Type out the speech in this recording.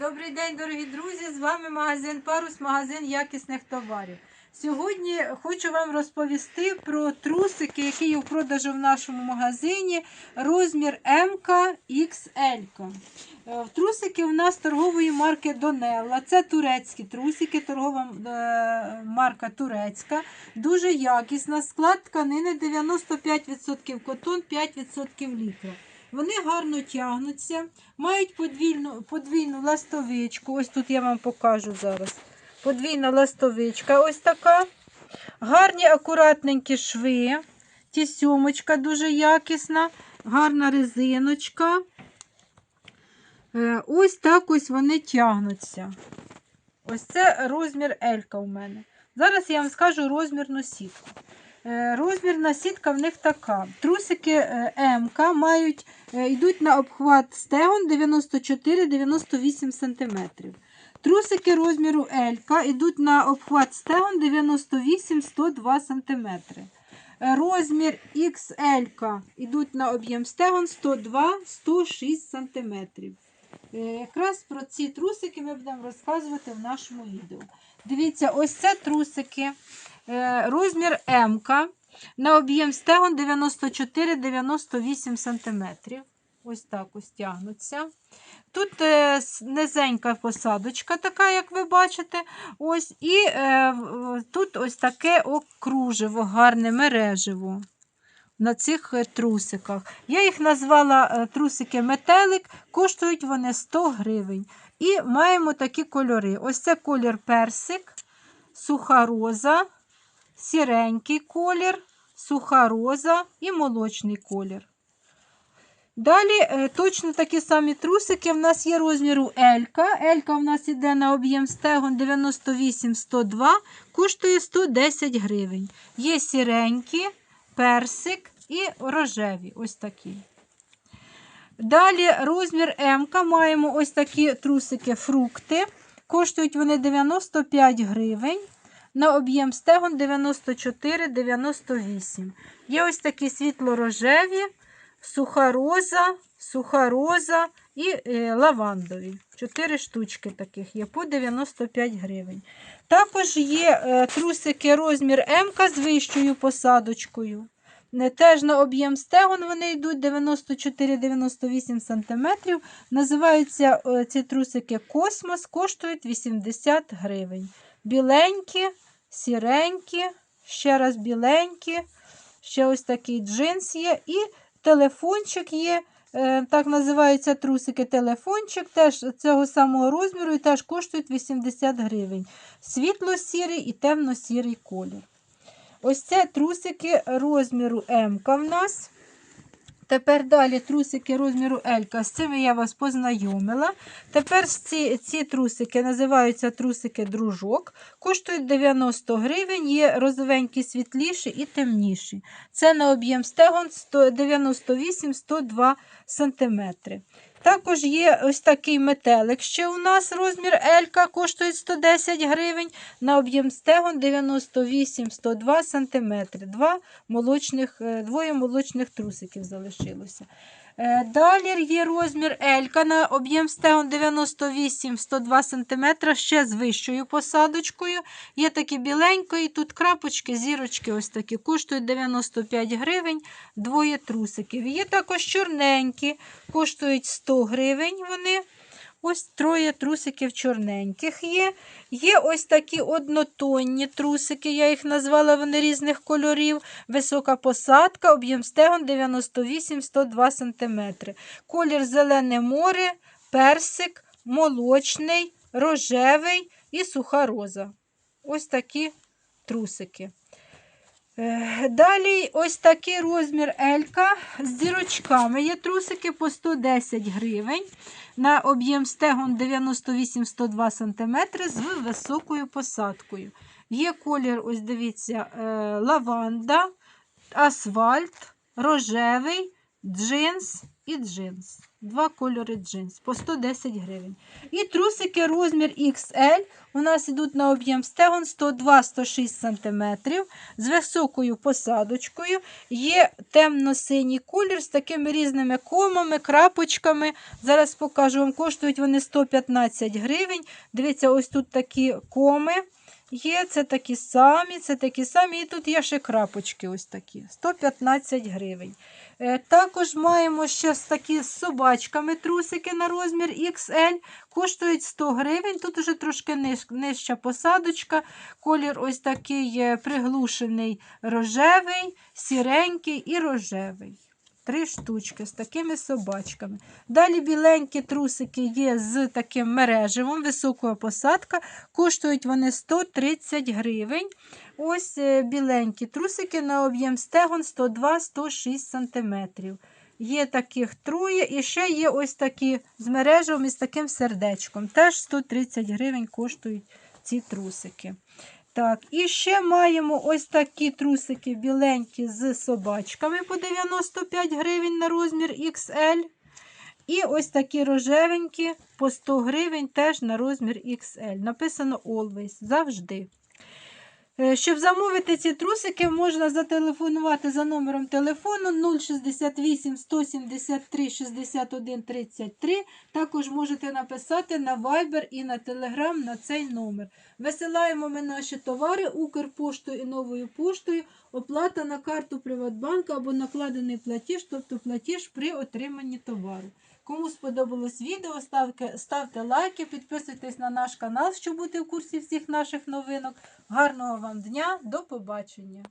Добрий день, дорогі друзі! З вами магазин Парус, магазин якісних товарів. Сьогодні хочу вам розповісти про трусики, які є в продажу в нашому магазині. Розмір МК XL. Е, Трусики у нас торгової марки Донелла. Це турецькі трусики, торгова е, марка турецька. Дуже якісна. Склад тканини 95% котон, 5% літра. Вони гарно тягнуться, мають подвійну, подвійну ластовичку. Ось тут я вам покажу зараз. Подвійна ластовичка ось така. Гарні акуратненькі шви. Тісьомочка дуже якісна, гарна резиночка. Е, Ось так ось вони тягнуться. Ось це розмір Елька у мене. Зараз я вам скажу розмірну сітку. Е, Розмірна сітка в них така. Трусики е, МК мають, е, йдуть на обхват стегон 94-98 см. Трусики розміру L йдуть на обхват стегон 98-102 см. Розмір XL йдуть на об'єм стегон 102-106 см. Якраз про ці трусики ми будемо розказувати в нашому відео. Дивіться, ось це трусики. Е, Розмір М на об'єм стегон 94-98 см. Ось так ось тягнуться. Тут е, низенька посадочка, така, як ви бачите. Ось, І е, тут ось таке окружево, гарне мережево на цих е, трусиках. Я їх назвала трусики метелик, коштують вони 100 гривень. І маємо такі кольори. Ось це колір персик, суха роза, сіренький колір, суха роза і молочний колір. Далі е, точно такі самі трусики в нас є розміру Елька. Елька в нас йде на об'єм стегон 98-102, коштує 110 гривень. Є сіренькі, персик і рожеві. Ось такі. Далі розмір М маємо ось такі трусики фрукти. Коштують вони 95 гривень. На об'єм стегон 94-98. Є ось такі світло-рожеві, суха роза, суха роза і е, лавандові. Чотири штучки таких є по 95 гривень. Також є е, трусики розмір М з вищою посадочкою. Не теж на об'єм стегон вони йдуть 94-98 см. Називаються е, ці трусики Космос, коштують 80 гривень. Біленькі, сіренькі, ще раз біленькі, ще ось такий джинс є. І телефончик є. е, Так називаються трусики телефончик, теж цього самого розміру і теж коштують 80 гривень. Світло-сірий і темно-сірий колір. Ось це трусики розміру М в нас. Тепер далі трусики розміру Елька. З цими я вас познайомила. Тепер ці, ці трусики називаються трусики дружок. Коштують 90 гривень, є розовенькі світліші і темніші. Це на об'єм стегон 100 98-102 см. Також є ось такий метелик. Ще у нас розмір L коштує 110 гривень, на об'єм стегон 98-102 см. Е, двоє молочних трусиків залишилося. Е, Далі є розмір L на об'єм стегон 98-102 см, ще з вищою посадочкою. Є такі біленької, тут крапочки, зірочки ось такі. Коштують 95 гривень, двоє трусиків. Є також чорненькі, коштують 100 гривень вони. Ось троє трусиків чорненьких є. Є ось такі однотонні трусики, я їх назвала вони різних кольорів. Висока посадка, об'єм стегон 98-102 см. Колір зелене море, персик, молочний, рожевий і суха роза. Ось такі трусики. Е, Далі ось такий розмір Елька з дірочками. Є трусики по 110 гривень. На об'єм стегон 98-102 см з високою посадкою. Є колір, ось дивіться, е, лаванда, асфальт, рожевий, джинс і джинс. Два кольори джинс по 110 гривень. І трусики розмір XL. У нас йдуть на об'єм стегон 102-106 см з високою посадочкою. Є темно-синій колір з такими різними комами, крапочками. Зараз покажу вам, коштують вони 115 гривень. Дивіться, ось тут такі коми. Є, це такі самі, це такі самі, і тут є ще крапочки ось такі. 115 гривень. Е, Також маємо ще такі з собачками трусики на розмір XL. Коштують 100 гривень. Тут уже трошки нижча посадочка. Колір ось такий е, приглушений рожевий, сіренький і рожевий. Три штучки з такими собачками. Далі біленькі трусики є з таким мережевим, високою посадка. Коштують вони 130 гривень. Ось е, біленькі трусики на об'єм стегон 102-106 см. Є таких троє, і ще є ось такі з мережевим і з таким сердечком. Теж 130 гривень коштують ці трусики. Так, і ще маємо ось такі трусики біленькі з собачками по 95 гривень на розмір XL. І ось такі рожевенькі по 100 гривень теж на розмір XL. Написано Always завжди. Е, Щоб замовити ці трусики, можна зателефонувати за номером телефону 068 173 61 33. Також можете написати на Viber і на Telegram на цей номер. Висилаємо ми наші товари Укрпоштою і новою поштою. Оплата на карту Приватбанку або накладений платіж, тобто платіж при отриманні товару. Кому сподобалось відео, ставте, ставте лайки, підписуйтесь на наш канал, щоб бути в курсі всіх наших новинок. Гарного вам дня, до побачення!